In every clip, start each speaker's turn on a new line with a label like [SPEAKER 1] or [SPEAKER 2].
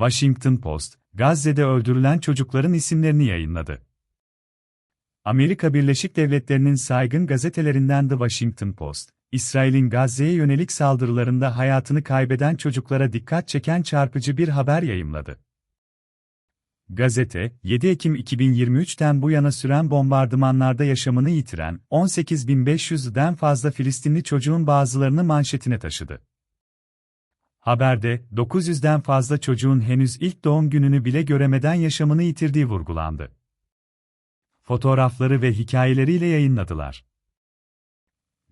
[SPEAKER 1] Washington Post, Gazze'de öldürülen çocukların isimlerini yayınladı. Amerika Birleşik Devletleri'nin saygın gazetelerinden The Washington Post, İsrail'in Gazze'ye yönelik saldırılarında hayatını kaybeden çocuklara dikkat çeken çarpıcı bir haber yayımladı. Gazete, 7 Ekim 2023'ten bu yana süren bombardımanlarda yaşamını yitiren 18.500'den fazla Filistinli çocuğun bazılarını manşetine taşıdı. Haberde, 900'den fazla çocuğun henüz ilk doğum gününü bile göremeden yaşamını yitirdiği vurgulandı. Fotoğrafları ve hikayeleriyle yayınladılar.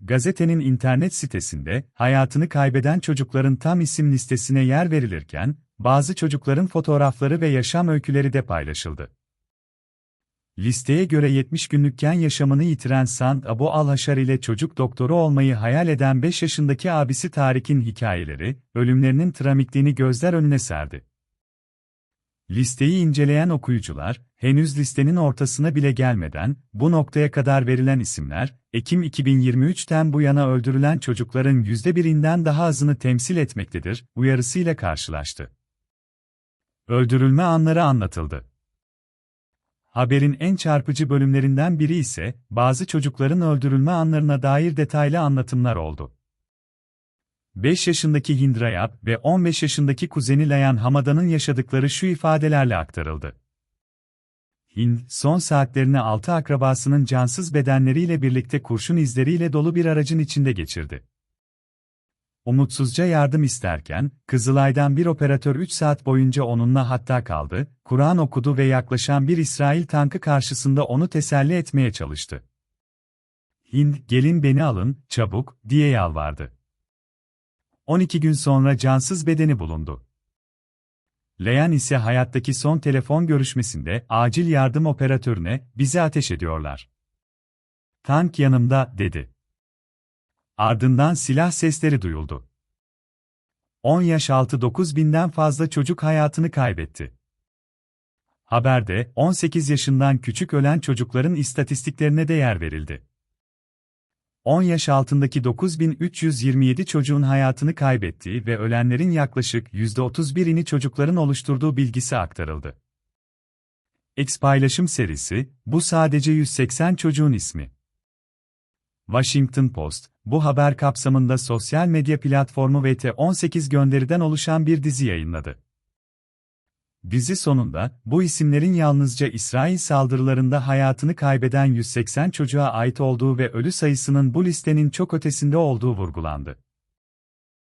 [SPEAKER 1] Gazetenin internet sitesinde, hayatını kaybeden çocukların tam isim listesine yer verilirken, bazı çocukların fotoğrafları ve yaşam öyküleri de paylaşıldı. Listeye göre 70 günlükken yaşamını yitiren Sand Abu Al-Haşar ile çocuk doktoru olmayı hayal eden 5 yaşındaki abisi Tarik'in hikayeleri, ölümlerinin tramikliğini gözler önüne serdi. Listeyi inceleyen okuyucular, henüz listenin ortasına bile gelmeden, bu noktaya kadar verilen isimler, Ekim 2023'ten bu yana öldürülen çocukların %1'inden daha azını temsil etmektedir, uyarısıyla karşılaştı. Öldürülme anları anlatıldı. Haberin en çarpıcı bölümlerinden biri ise, bazı çocukların öldürülme anlarına dair detaylı anlatımlar oldu. 5 yaşındaki Hindrayab ve 15 yaşındaki kuzeni Layan Hamada'nın yaşadıkları şu ifadelerle aktarıldı. Hind, son saatlerini altı akrabasının cansız bedenleriyle birlikte kurşun izleriyle dolu bir aracın içinde geçirdi. Umutsuzca yardım isterken, Kızılay'dan bir operatör 3 saat boyunca onunla hatta kaldı, Kur'an okudu ve yaklaşan bir İsrail tankı karşısında onu teselli etmeye çalıştı. Hind, gelin beni alın, çabuk, diye yalvardı. 12 gün sonra cansız bedeni bulundu. Leyan ise hayattaki son telefon görüşmesinde acil yardım operatörüne bizi ateş ediyorlar. Tank yanımda dedi. Ardından silah sesleri duyuldu. 10 yaş altı 9 binden fazla çocuk hayatını kaybetti. Haberde 18 yaşından küçük ölen çocukların istatistiklerine de yer verildi. 10 yaş altındaki 9327 çocuğun hayatını kaybettiği ve ölenlerin yaklaşık %31'ini çocukların oluşturduğu bilgisi aktarıldı. X paylaşım serisi, bu sadece 180 çocuğun ismi. Washington Post, bu haber kapsamında sosyal medya platformu VT18 gönderiden oluşan bir dizi yayınladı. Dizi sonunda, bu isimlerin yalnızca İsrail saldırılarında hayatını kaybeden 180 çocuğa ait olduğu ve ölü sayısının bu listenin çok ötesinde olduğu vurgulandı.